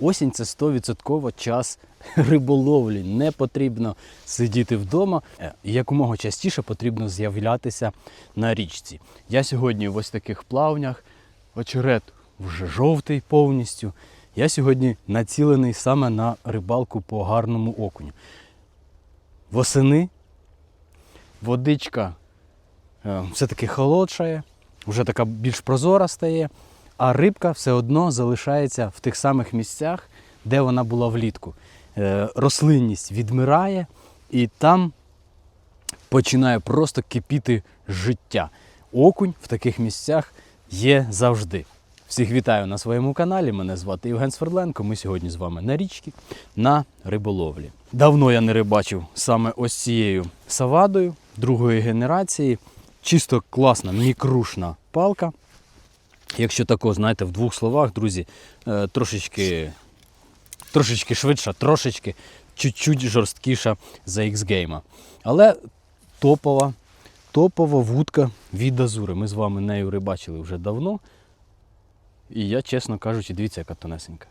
Осінь це 100% час риболовлі. Не потрібно сидіти вдома. Е, Якомога частіше потрібно з'являтися на річці. Я сьогодні в ось таких плавнях, очерет вже жовтий повністю. Я сьогодні націлений саме на рибалку по гарному окуню. Восени водичка е, все-таки холодшає, вже така більш прозора стає, а рибка все одно залишається в тих самих місцях, де вона була влітку. Е, Рослинність відмирає, і там починає просто кипіти життя. Окунь в таких місцях є завжди. Всіх вітаю на своєму каналі. Мене звати Євген Свердленко. Ми сьогодні з вами на річці на риболовлі. Давно я не рибачив саме ось цією савадою другої генерації. Чисто класна, мікрушна палка. Якщо тако, знаєте, в двох словах, друзі, е, трошечки, трошечки швидша, трошечки чуть-чуть жорсткіша за X-Game. Але топова, топова вудка від Азури. Ми з вами нею рибачили вже давно. І я, чесно кажучи, дивіться, яка тонесенька.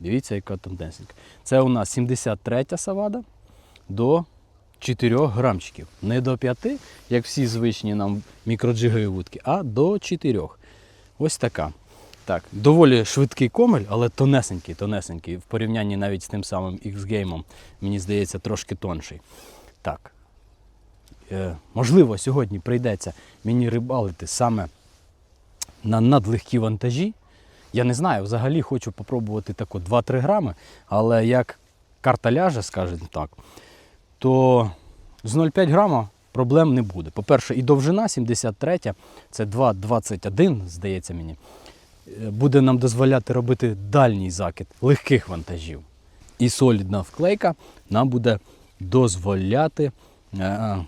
Дивіться, яка тонесенька. Це у нас 73 савада до 4 грамчиків. Не до 5, як всі звичні нам мікроджигові вудки, а до 4. Ось така. Так, доволі швидкий комель, але тонесенький, тонесенький. В порівнянні навіть з тим самим X-Game, мені здається, трошки тонший. Так. Е, можливо, сьогодні прийдеться мені рибалити саме на надлегкі вантажі. Я не знаю, взагалі хочу попробувати тако 2-3 грами, але як карта ляже, скажімо так, то з 0,5 грама проблем не буде. По-перше, і довжина 73, це 2,21, здається мені, е, буде нам дозволяти робити дальній закид легких вантажів. І солідна вклейка нам буде дозволяти е,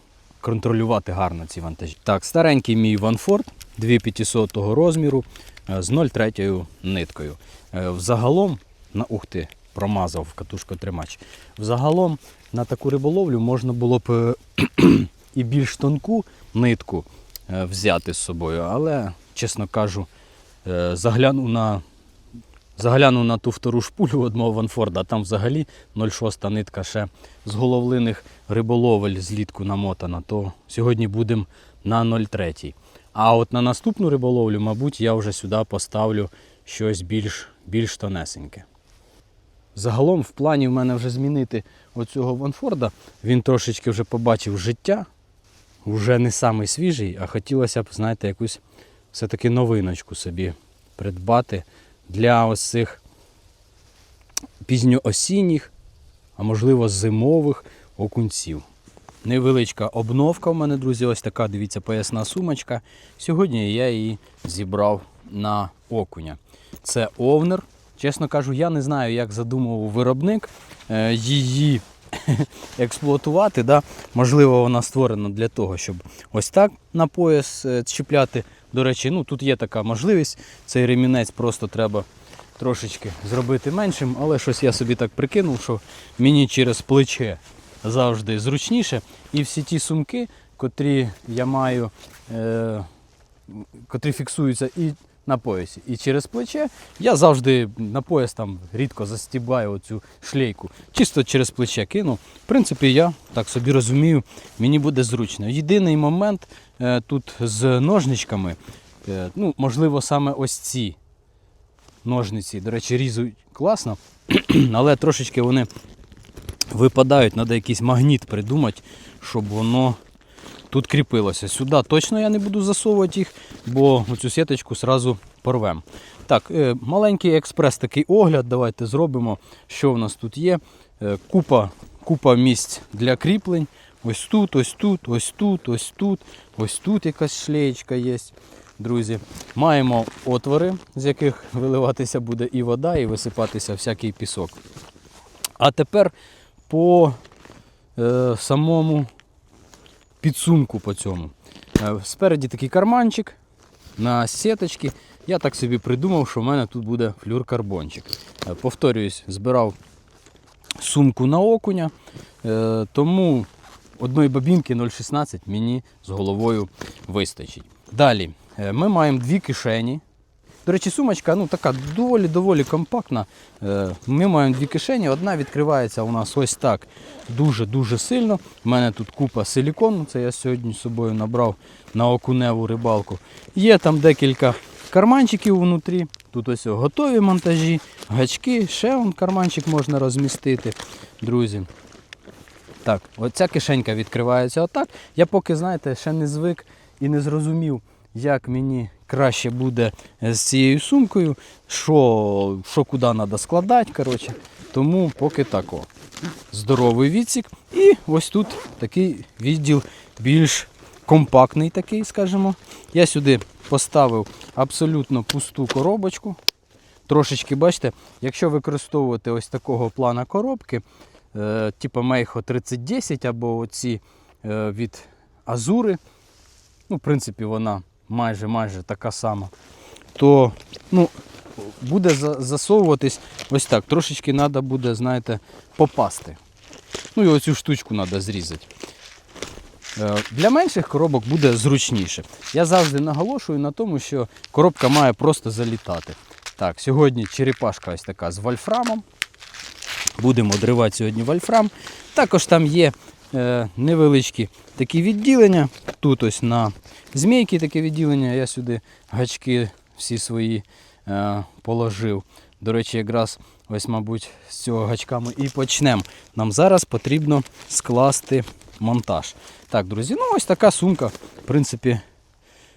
контролювати гарно ці вантажі. Так, старенький мій Ванфорд 2500 розміру е, з 0,3 ниткою. Е, Взагалом, на ух ти, промазав катушкотримач. Взагалом на таку риболовлю можна було б і більш тонку нитку е, взяти з собою, але, чесно кажу, е, заглянув на Заглянув на ту втору шпулю одного Ванфорда, а там взагалі 0,6 нитка ще з головлиних риболовель злітку намотана, то сьогодні будемо на 0,3. А от на наступну риболовлю, мабуть, я вже сюди поставлю щось більш, більш тонесеньке. Загалом в плані в мене вже змінити оцього Ванфорда. Він трошечки вже побачив життя, вже не самий свіжий, а хотілося б, знаєте, якусь все-таки новиночку собі придбати для ось цих пізньоосінніх, а можливо зимових окунців. Невеличка обновка в мене, друзі, ось така, дивіться, поясна сумочка. Сьогодні я її зібрав на окуня. Це овнер. Чесно кажу, я не знаю, як задумував виробник е, її експлуатувати. Да? Можливо, вона створена для того, щоб ось так на пояс е, чіпляти. До речі, ну тут є така можливість. Цей ремінець просто треба трошечки зробити меншим, але щось я собі так прикинув, що мені через плече завжди зручніше. І всі ті сумки, котрі я маю, е, котрі фіксуються і на поясі, і через плече, я завжди на пояс там рідко застібаю оцю шлейку. Чисто через плече кину. В принципі, я так собі розумію, мені буде зручно. Єдиний момент е, тут з ножничками, е, ну, можливо, саме ось ці ножниці, до речі, різуть класно, але трошечки вони випадають, треба якийсь магніт придумати, щоб воно тут кріпилося. Сюди точно я не буду засовувати їх, бо цю сіточку одразу порвемо. Так, е, маленький експрес такий огляд. Давайте зробимо, що в нас тут є. Е, Купа, купа місць для кріплень. Ось тут, ось тут, ось тут, ось тут, ось тут якась шлеєчка є. Друзі, маємо отвори, з яких виливатися буде і вода, і висипатися всякий пісок. А тепер по е, самому підсумку по цьому. Е, Спереді такий карманчик на сіточки. Я так собі придумав, що в мене тут буде флюркарбончик. Е, Повторююсь, збирав сумку на окуня, е, тому одної бабінки 0,16 мені з головою вистачить. Далі ми маємо дві кишені. До речі, сумочка ну, така доволі-доволі компактна. Е, Ми маємо дві кишені. Одна відкривається у нас ось так дуже-дуже сильно. У мене тут купа силікону, це я сьогодні з собою набрав на окуневу рибалку. Є там декілька карманчиків внутрі. Тут ось готові монтажі, гачки, ще вон карманчик можна розмістити, друзі. Так, оця кишенька відкривається отак. Я поки, знаєте, ще не звик і не зрозумів, як мені краще буде з цією сумкою, що, що куди треба складати. Коротше. Тому поки так. Здоровий відсік. І ось тут такий відділ більш компактний, такий, скажімо. Я сюди поставив абсолютно пусту коробочку. Трошечки, бачите, якщо використовувати ось такого плана коробки, е, типу Meiho 3010 або оці е, від Азури, ну, в принципі, вона майже майже така сама, то ну, буде засовуватись ось так. Трошечки треба буде, знаєте, попасти. Ну і оцю штучку треба зрізати. Е, Для менших коробок буде зручніше. Я завжди наголошую на тому, що коробка має просто залітати. Так, сьогодні черепашка ось така з вольфрамом. Будемо дривати сьогодні вольфрам. Також там є невеличкі такі відділення. Тут ось на змійки таке відділення. Я сюди гачки всі свої е, положив. До речі, якраз ось, мабуть, з цього гачка ми і почнемо. Нам зараз потрібно скласти монтаж. Так, друзі, ну ось така сумка. В принципі,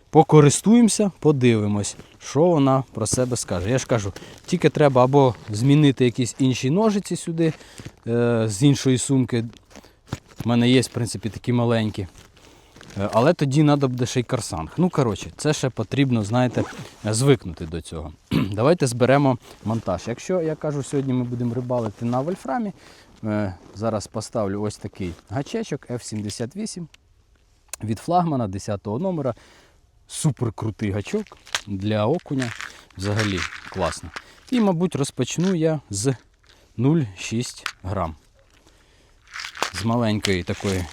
покористуємося, подивимось, що вона про себе скаже. Я ж кажу, тільки треба або змінити якісь інші ножиці сюди е, з іншої сумки. У мене є, в принципі, такі маленькі. Е, Але тоді треба буде ще й карсанг. Ну, коротше, це ще потрібно, знаєте, звикнути до цього. Давайте зберемо монтаж. Якщо я кажу, сьогодні ми будемо рибалити на вольфрамі, е, зараз поставлю ось такий гачечок F78 від флагмана 10-го номера. Супер крутий гачок для окуня. Взагалі класно. І, мабуть, розпочну я з 0,6 грам. З маленької такої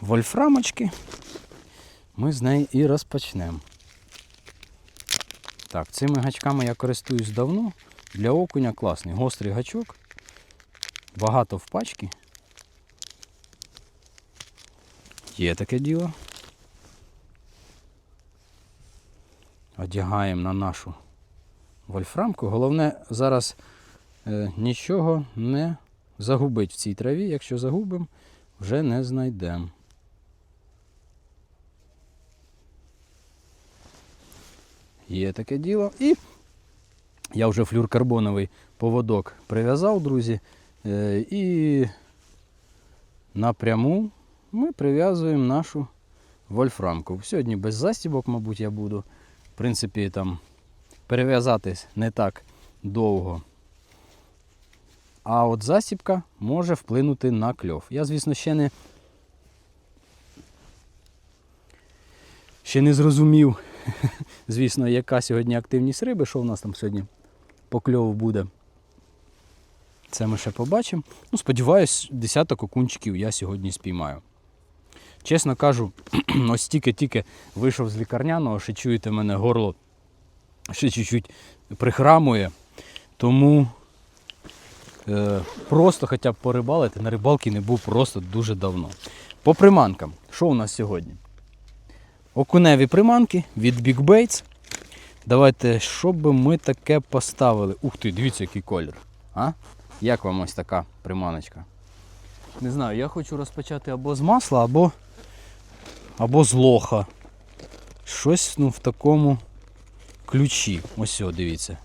вольфрамочки. Ми з неї і розпочнемо. Так, цими гачками я користуюсь давно. Для окуня класний. Гострий гачок. Багато в пачці. Є таке діло. Одягаємо на нашу вольфрамку. Головне зараз е, нічого не загубить в цій траві. Якщо загубимо, вже не знайдемо. Є таке діло. І я вже флюркарбоновий поводок прив'язав, друзі. Е, І напряму ми прив'язуємо нашу вольфрамку. Сьогодні без застібок, мабуть, я буду. В принципі, там перев'язатись не так довго. А от засібка може вплинути на кльов. Я, звісно, ще не, ще не зрозумів, звісно, яка сьогодні активність риби, що в нас там сьогодні по кльову буде. Це ми ще побачимо. Ну, сподіваюсь, десяток окунчиків я сьогодні спіймаю. Чесно кажу, ось тільки-тільки вийшов з лікарняного, ще чуєте мене горло ще чуть-чуть прихрамує. Тому просто хоча б порибалити, на рибалки не був просто дуже давно. По приманкам, що у нас сьогодні? Окуневі приманки від Big Baits. Давайте, що би ми таке поставили? Ух ти, дивіться, який колір. А? Як вам ось така приманочка? Не знаю, я хочу розпочати або з масла, або, або з лоха. Щось ну, в такому ключі. Ось о, дивіться.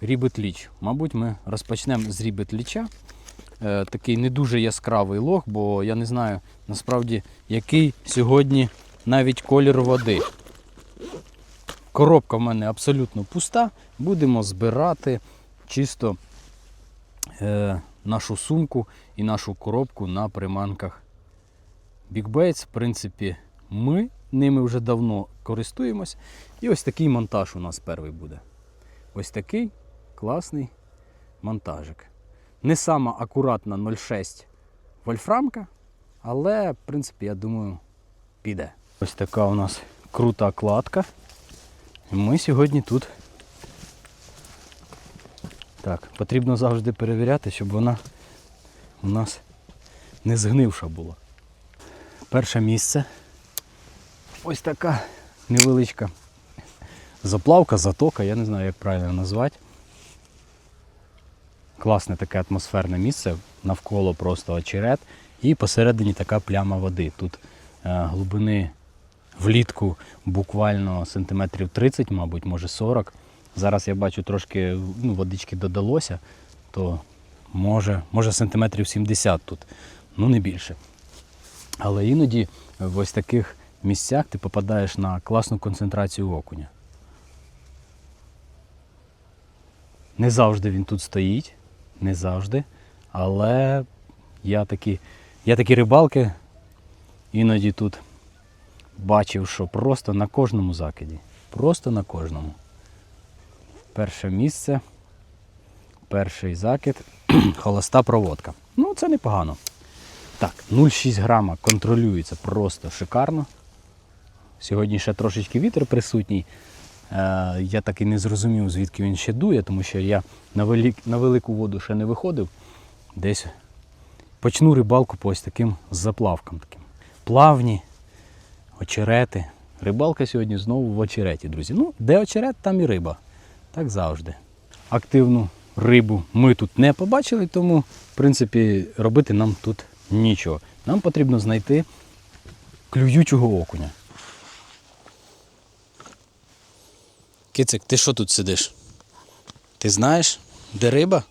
Рібет ліч. Мабуть, ми розпочнемо з рібет ліча. Е, такий не дуже яскравий лох, бо я не знаю насправді, який сьогодні навіть колір води. Коробка в мене абсолютно пуста. Будемо збирати чисто е, нашу сумку і нашу коробку на приманках Baits. В принципі, ми ними вже давно користуємось. І ось такий монтаж у нас перший буде. Ось такий класний монтажик. Не сама акуратна 0,6 вольфрамка, але, в принципі, я думаю, піде. Ось така у нас крута кладка І Ми сьогодні тут. Так, потрібно завжди перевіряти, щоб вона у нас не згнивша була. Перше місце. Ось така невеличка заплавка, затока, я не знаю, як правильно назвати. Класне таке атмосферне місце, навколо просто очерет і посередині така пляма води. Тут е, глибини влітку буквально сантиметрів 30, мабуть, може 40. Зараз я бачу трошки ну, водички додалося, то може, може сантиметрів 70 тут, ну не більше. Але іноді в ось таких місцях ти попадаєш на класну концентрацію окуня. Не завжди він тут стоїть, не завжди. Але я такі, я такі рибалки іноді тут бачив, що просто на кожному закиді. Просто на кожному. Перше місце, перший закид, холоста проводка. Ну, це непогано. Так, 0,6 грама контролюється просто шикарно. Сьогодні ще трошечки вітер присутній. Е, я так і не зрозумів, звідки він ще дує, тому що я на, велик, на велику воду ще не виходив. Десь почну рибалку по ось таким заплавкам. Таким. Плавні, очерети. Рибалка сьогодні знову в очереті, друзі. Ну, де очерет, там і риба. Так завжди. Активну рибу ми тут не побачили, тому, в принципі, робити нам тут нічого. Нам потрібно знайти клюючого окуня. Кицик, ти що тут сидиш? Ти знаєш, де риба?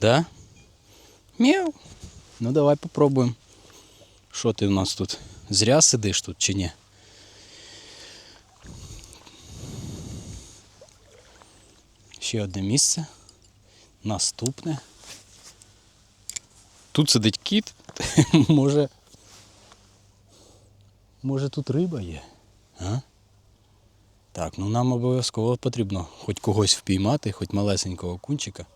Да? Мяу. Ну давай попробуємо. Що ти в нас тут? Зря сидиш тут чи ні? Ще одне місце. Наступне. Тут сидить кіт. Може. Може тут риба є? А? Так, ну нам обов'язково потрібно хоч когось впіймати, хоч малесенького кунчика.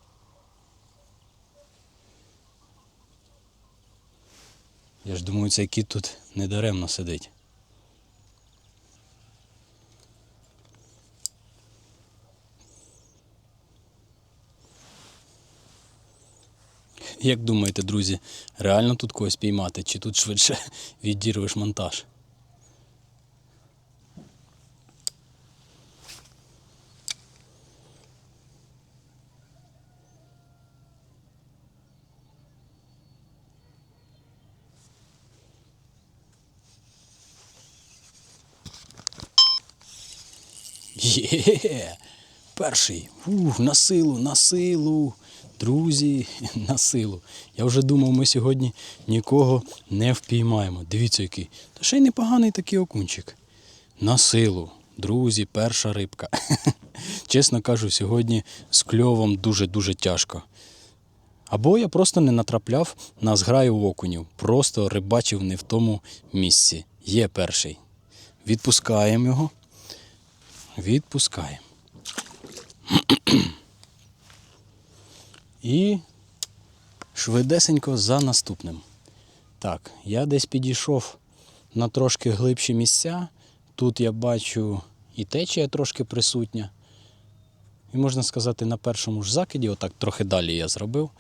Я ж думаю, цей кіт тут недаремно сидить. Як думаєте, друзі, реально тут когось піймати, чи тут швидше відірвеш монтаж? Є! Перший. Ух, на силу, на силу. Друзі, на силу. Я вже думав, ми сьогодні нікого не впіймаємо. Дивіться, який. Та ще й непоганий такий окунчик. На силу. Друзі, перша рибка. Чесно кажу, сьогодні з кльовом дуже-дуже тяжко. Або я просто не натрапляв на зграю окунів. Просто рибачив не в тому місці. Є перший. Відпускаємо його. Відпускаємо. І швидесенько за наступним. Так, я десь підійшов на трошки глибші місця. Тут я бачу і течія трошки присутня. І можна сказати, на першому ж закиді, отак трохи далі я зробив.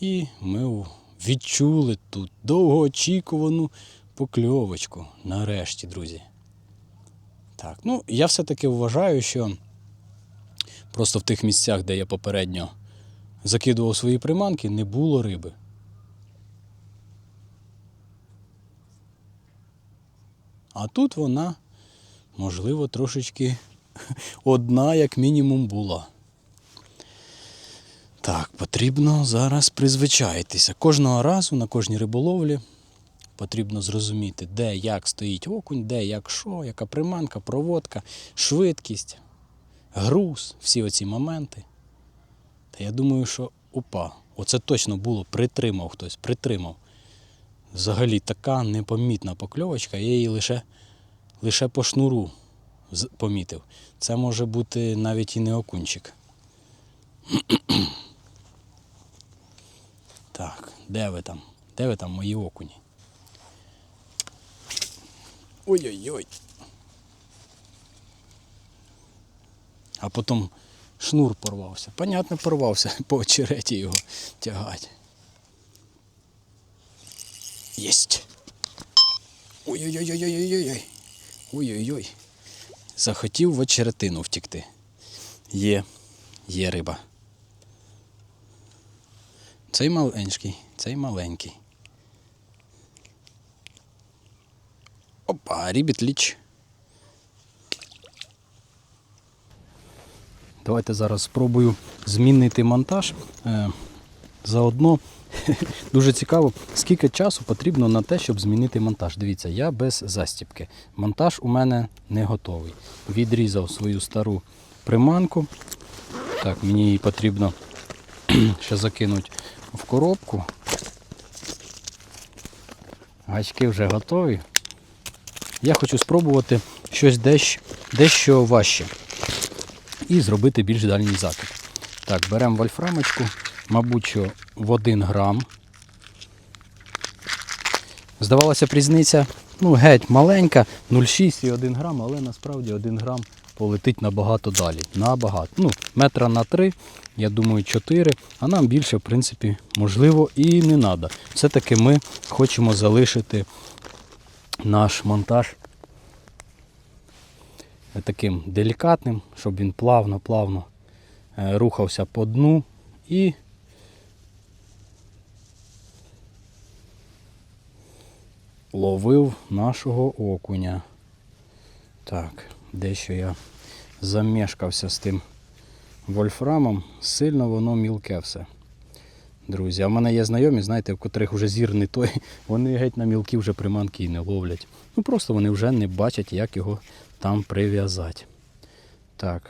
І ми відчули тут довгоочікувану покльовочку. Нарешті, друзі. Так, ну я все-таки вважаю, що просто в тих місцях, де я попередньо закидував свої приманки, не було риби. А тут вона, можливо, трошечки одна, як мінімум, була. Так, потрібно зараз призвичаїтися. Кожного разу на кожній риболовлі потрібно зрозуміти, де як стоїть окунь, де як що, яка приманка, проводка, швидкість, груз, всі оці моменти. Та я думаю, що опа, оце точно було, притримав хтось, притримав. Взагалі така непомітна покльовочка, я її лише, лише по шнуру помітив. Це може бути навіть і не окунчик. Так, де ви там? Де ви там мої окуні? Ой-ой-ой. а потім шнур порвався. Понятно, порвався по очереті його тягати. Єсть. Ой-ой-ой-ой-ой-ой. Ой-ой-ой. Захотів в очеретину втікти. Є, є риба. Цей маленький, цей маленький. Опа, рібіт ліч. Давайте зараз спробую змінити монтаж. Е, Заодно дуже цікаво, скільки часу потрібно на те, щоб змінити монтаж. Дивіться, я без застіпки. Монтаж у мене не готовий. Відрізав свою стару приманку. Так, мені її потрібно ще закинути в коробку. Гачки вже готові. Я хочу спробувати щось дещо, дещо важче і зробити більш дальній закид. Так, беремо вольфрамочку, мабуть, що в 1 грам. Здавалося б, різниця ну, геть маленька, 0,6 і 1 грам, але насправді 1 грам полетить набагато далі. Набагато. Ну, метра на 3, я думаю, 4, а нам більше, в принципі, можливо, і не треба. Все-таки ми хочемо залишити наш монтаж таким делікатним, щоб він плавно-плавно е, рухався по дну і ловив нашого окуня. Так, дещо я замешкався з тим вольфрамом, сильно воно мілке все. Друзі, а в мене є знайомі, знаєте, в котрих вже зір не той, вони геть на мілкі вже приманки і не ловлять. Ну просто вони вже не бачать, як його там прив'язати. Так.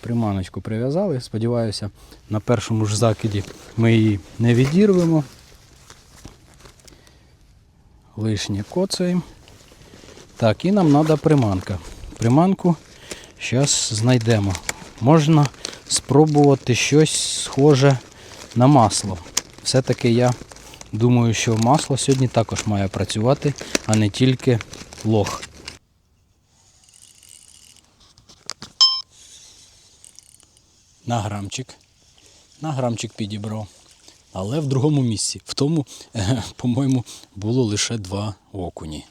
Приманочку прив'язали. Сподіваюся, на першому ж закиді ми її не відірвемо. Лишнє коцаємо. Так, і нам треба приманка. Приманку зараз знайдемо. Можна спробувати щось схоже на масло. Все-таки я думаю, що масло сьогодні також має працювати, а не тільки лох. На грамчик. На грамчик підібрав. Але в другому місці. В тому, е, по-моєму, було лише два окуні.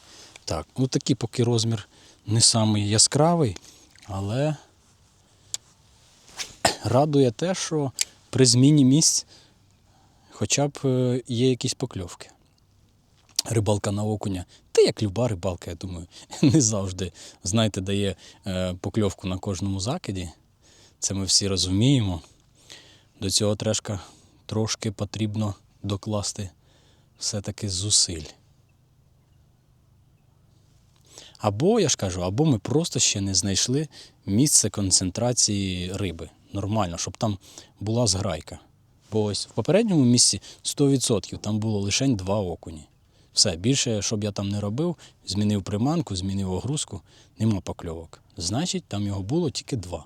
Так, ну такий поки розмір не самий яскравий, але радує те, що при зміні місць хоча б е, є якісь покльовки. Рибалка на окуня. Та як люба рибалка, я думаю, не завжди, знаєте, дає е, покльовку на кожному закиді. Це ми всі розуміємо. До цього трешка трошки потрібно докласти все-таки зусиль. Або, я ж кажу, або ми просто ще не знайшли місце концентрації риби. Нормально, щоб там була зграйка. Бо ось в попередньому місці 100% там було лише два окуні. Все, більше, щоб я там не робив, змінив приманку, змінив огрузку, нема покльовок. Значить, там його було тільки два.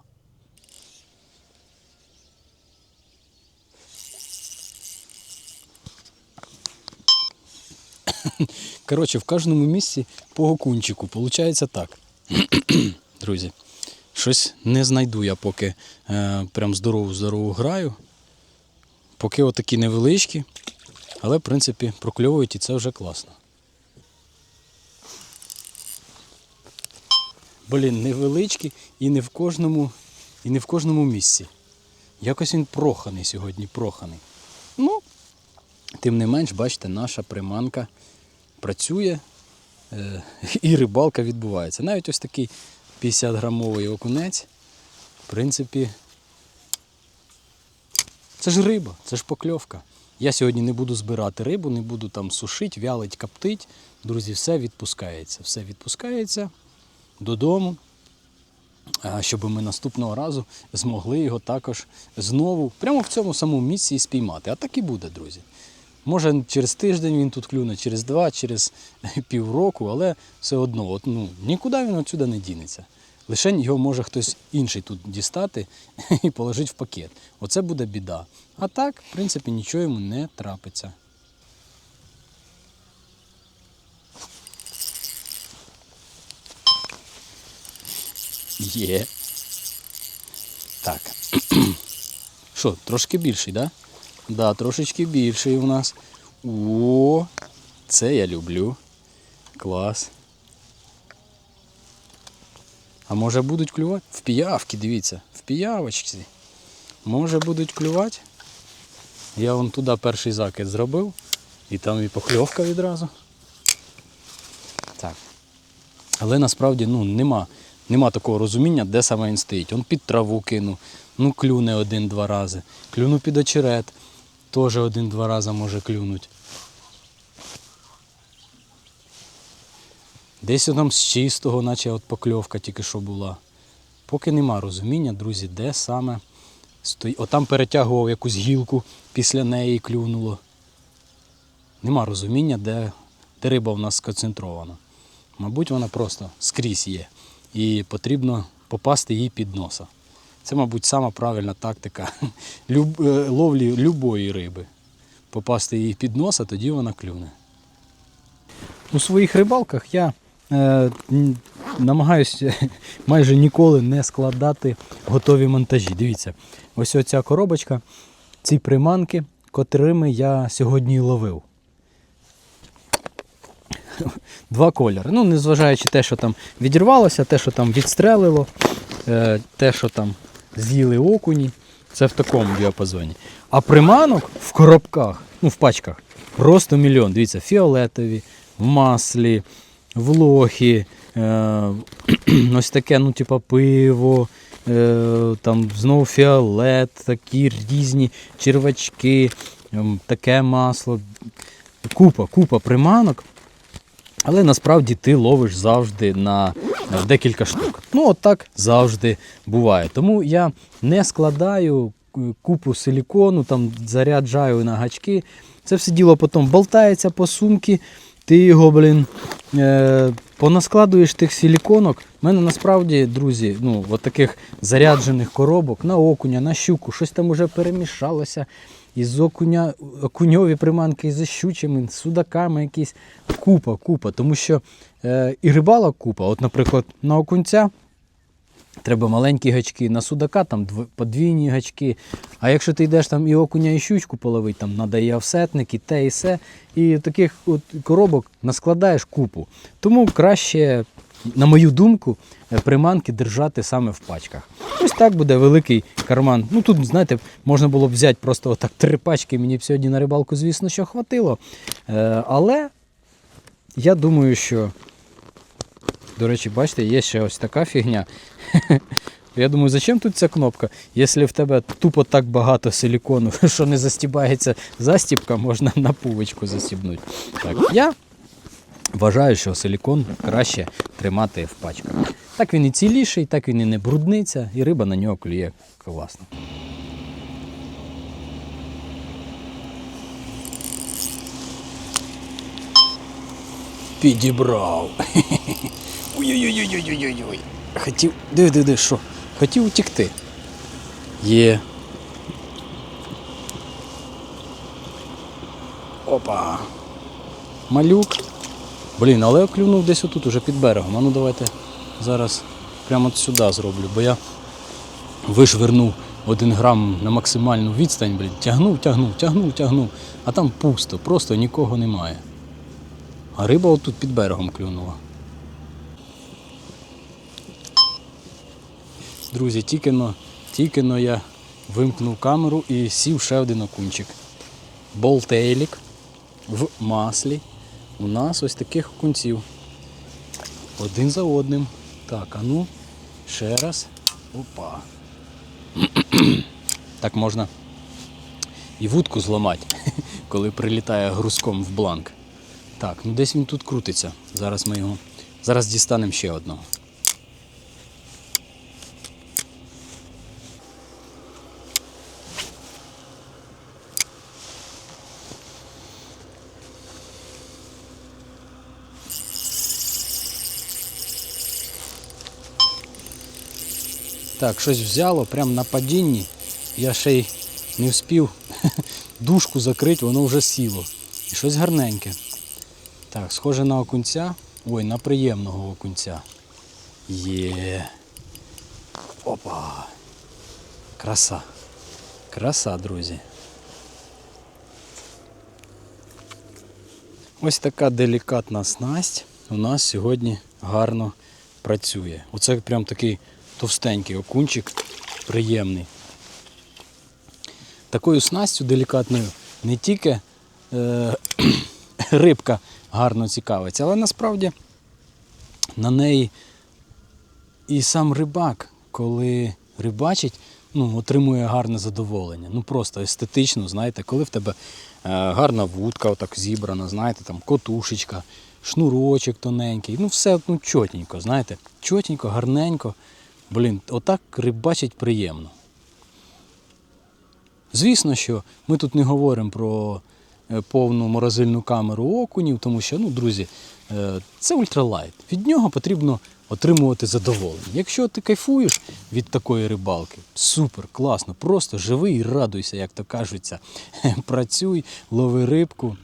Коротше, в кожному місці по окунчику. Получається так. Друзі, щось не знайду я поки е, прям здорову-здорову граю. Поки отакі невеличкі, але в принципі прокльовують і це вже класно. Блін, невеличкі і не в кожному, і не в кожному місці. Якось він проханий сьогодні, проханий. Ну, тим не менш, бачите, наша приманка працює е, і рибалка відбувається. Навіть ось такий 50-грамовий окунець, в принципі, це ж риба, це ж покльовка. Я сьогодні не буду збирати рибу, не буду там сушити, вялить, коптить. Друзі, все відпускається. Все відпускається додому, щоб ми наступного разу змогли його також знову прямо в цьому самому місці і спіймати. А так і буде, друзі. Може через тиждень він тут клюне, через два, через півроку, але все одно, от, ну, нікуди він отсюди не дінеться. Лише його може хтось інший тут дістати і положити в пакет. Оце буде біда. А так, в принципі, нічого йому не трапиться. Є. Так. Що, трошки більший, так? Да? Да, трошечки більший у нас. О, це я люблю. Клас. А може будуть клювати? В піявки, дивіться, в піявочці. Може будуть клювати. Я вон туди перший закид зробив. І там і покльовка відразу. Так. Але насправді ну, нема, нема такого розуміння, де саме він стоїть. Он під траву кинув, ну клюне один-два рази. Клюну під очерет, теж один-два рази може клюнуть. Десь там з чистого, наче от покльовка тільки що була. Поки нема розуміння, друзі, де саме стоїть. Отам перетягував якусь гілку, після неї клюнуло. Нема розуміння, де, де риба в нас сконцентрована. Мабуть, вона просто скрізь є. І потрібно попасти їй під носа. Це, мабуть, сама правильна тактика люб, е, ловлі любої риби. Попасти їй під носа, тоді вона клюне. У своїх рибалках я е, намагаюся майже ніколи не складати готові монтажі. Дивіться, ось оця коробочка, ці приманки, котрими я сьогодні ловив. Два кольори. Ну, незважаючи те, що там відірвалося, те, що там відстрелило, е, те, що там з'їли окуні, це в такому діапазоні. А приманок в коробках, ну в пачках, просто мільйон. Дивіться, фіолетові, маслі, в лохі, е, ось таке, ну, типа пиво, е, там знову фіолет, такі різні червачки, ем, таке масло. Купа, купа приманок. Але насправді ти ловиш завжди на декілька штук. Ну, от так завжди буває. Тому я не складаю купу силікону, там заряджаю на гачки. Це все діло потім болтається по сумці. Ти його, блін, е, понаскладуєш тих силіконок. У мене насправді, друзі, ну, от таких заряджених коробок на окуня, на щуку, щось там уже перемішалося. Із окуня, окуньові приманки і з щучими, з судаками якісь. Купа, купа. Тому що е, і рибалок купа. От, наприклад, на окунця треба маленькі гачки, на судака там подвійні гачки. А якщо ти йдеш там і окуня, і щучку половити, там треба і офсетник, і те, і все. І таких от коробок наскладаєш купу. Тому краще, на мою думку, е, приманки держати саме в пачках. Ось так буде великий карман. Ну тут, знаєте, можна було б взяти просто отак три пачки. Мені б сьогодні на рибалку, звісно, що хватило. Е, але я думаю, що. До речі, бачите, є ще ось така фігня. Я думаю, зачем тут ця кнопка? Якщо в тебе тупо так багато силікону, що не застібається застібка, можна на пувочку застібнути. Так, я вважаю, що силікон краще тримати в пачках. Так він і ціліший, так він і не брудниться, і риба на нього клює класно. Підібрав. Ой-ой-ой-ой-ой-ой-ой. Хотів. Диви, диви, що? Хотів утікти. Є. Опа. Малюк. Блін, але я клюнув десь отут, уже під берегом. А ну давайте зараз прямо сюди зроблю, бо я вишвернув один грам на максимальну відстань, блін, тягнув, тягнув, тягнув, тягнув, а там пусто, просто нікого немає. А риба отут під берегом клюнула. Друзі, тільки но, тільки но я вимкнув камеру і сів ще один окунчик. Болтейлік в маслі. У нас ось таких окунців. Один за одним. Так, а ну, ще раз. Опа. так можна і вудку зламати, коли прилітає грузком в бланк. Так, ну десь він тут крутиться. Зараз ми його. Зараз дістанемо ще одного. Так, щось взяло прямо на падінні. Я ще й не встиг дужку закрити, воно вже сіло. І щось гарненьке. Так, схоже на окунця. Ой, на приємного окунця. Є. Опа! Краса. Краса, друзі. Ось така делікатна снасть у нас сьогодні гарно працює. Оце прям такий товстенький окунчик, приємний. Такою снастю делікатною не тільки е, рибка гарно цікавиться, але насправді на неї і сам рибак, коли рибачить, ну, отримує гарне задоволення. Ну просто естетично, знаєте, коли в тебе е, гарна вудка отак зібрана, знаєте, там котушечка, шнурочок тоненький, ну все ну, чотенько, знаєте, чотенько, гарненько. Блін, отак рибачить приємно. Звісно, що ми тут не говоримо про е, повну морозильну камеру окунів, тому що, ну, друзі, е, це ультралайт. Від нього потрібно отримувати задоволення. Якщо ти кайфуєш від такої рибалки, супер, класно, просто живи і радуйся, як то кажеться. Працюй, лови рибку.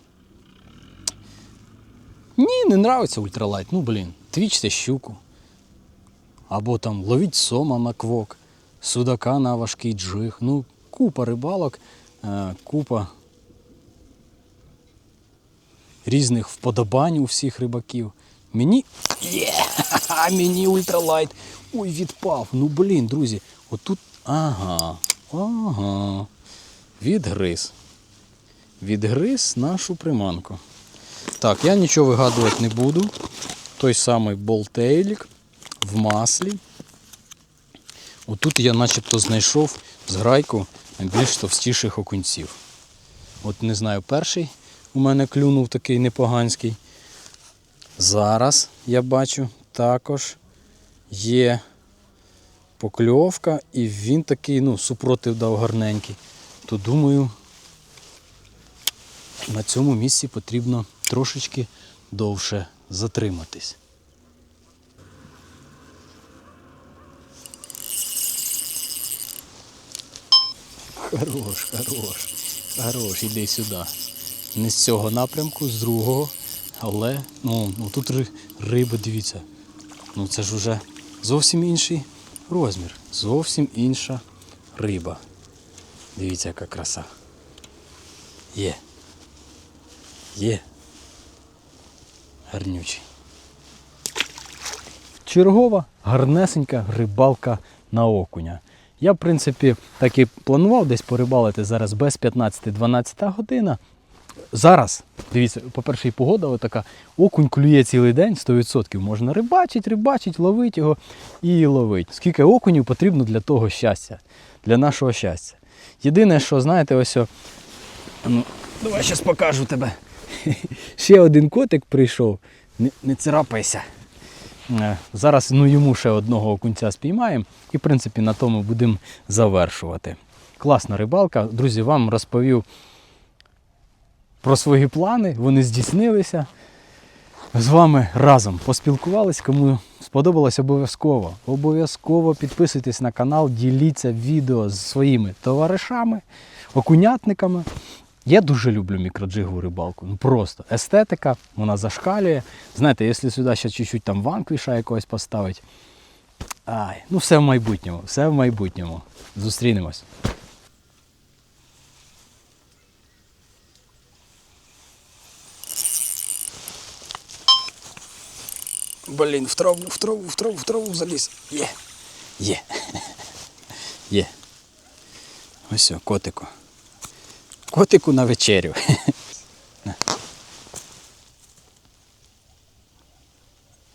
Ні, не нравиться ультралайт. Ну, блін, твічте щуку. Або там ловіть сома на квок, судака на важкий джиг. Ну, купа рибалок, е, купа різних вподобань у всіх рибаків. Мені. Є! Мені ультралайт. Ой, відпав. Ну блін, друзі, отут. Ага. Ага. Відгриз. Відгриз нашу приманку. Так, я нічого вигадувати не буду. Той самий болтейлік в маслі. Отут я начебто знайшов зграйку більш товстіших окунців. От не знаю, перший у мене клюнув такий непоганський. Зараз я бачу також є покльовка, і він такий, ну, супротив дав гарненький. То думаю, на цьому місці потрібно трошечки довше затриматись. Хорош, хорош, хорош, іди сюди. Не з цього напрямку, з другого. Але ну, ну тут риба, дивіться. Ну це ж вже зовсім інший розмір. Зовсім інша риба. Дивіться, яка краса. Є. Є. Гарнючий. Чергова гарнесенька рибалка на окуня. Я, в принципі, так і планував десь порибалити зараз без 15-12 година. Зараз, дивіться, по-перше, і погода така, окунь клює цілий день, 100%. Можна рибачить, рибачить, ловить його і ловить. Скільки окунів потрібно для того щастя, для нашого щастя. Єдине, що, знаєте, ось. Ну, давай зараз покажу тебе. Ще один котик прийшов. Не, не царапайся. Е, Зараз ну, йому ще одного окунця спіймаємо і, в принципі, на тому будемо завершувати. Класна рибалка. Друзі, вам розповів про свої плани, вони здійснилися. З вами разом поспілкувались. Кому сподобалось, обов'язково. Обов'язково підписуйтесь на канал, діліться відео з своїми товаришами, окунятниками. Я дуже люблю мікроджигову рибалку. Ну просто естетика, вона зашкалює. Знаєте, якщо сюди ще чуть-чуть там ванквіша якогось поставить. Ай, ну все в майбутньому, все в майбутньому. Зустрінемось. Блін, в траву, в траву, в траву, в траву заліз. Є. Є. Є. Ось котику. Котику на вечерю.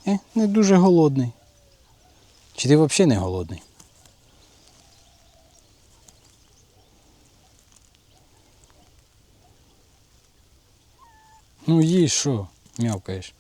Е, не дуже голодний. Чи ти взагалі не голодний? Ну їй що, мявкаєш?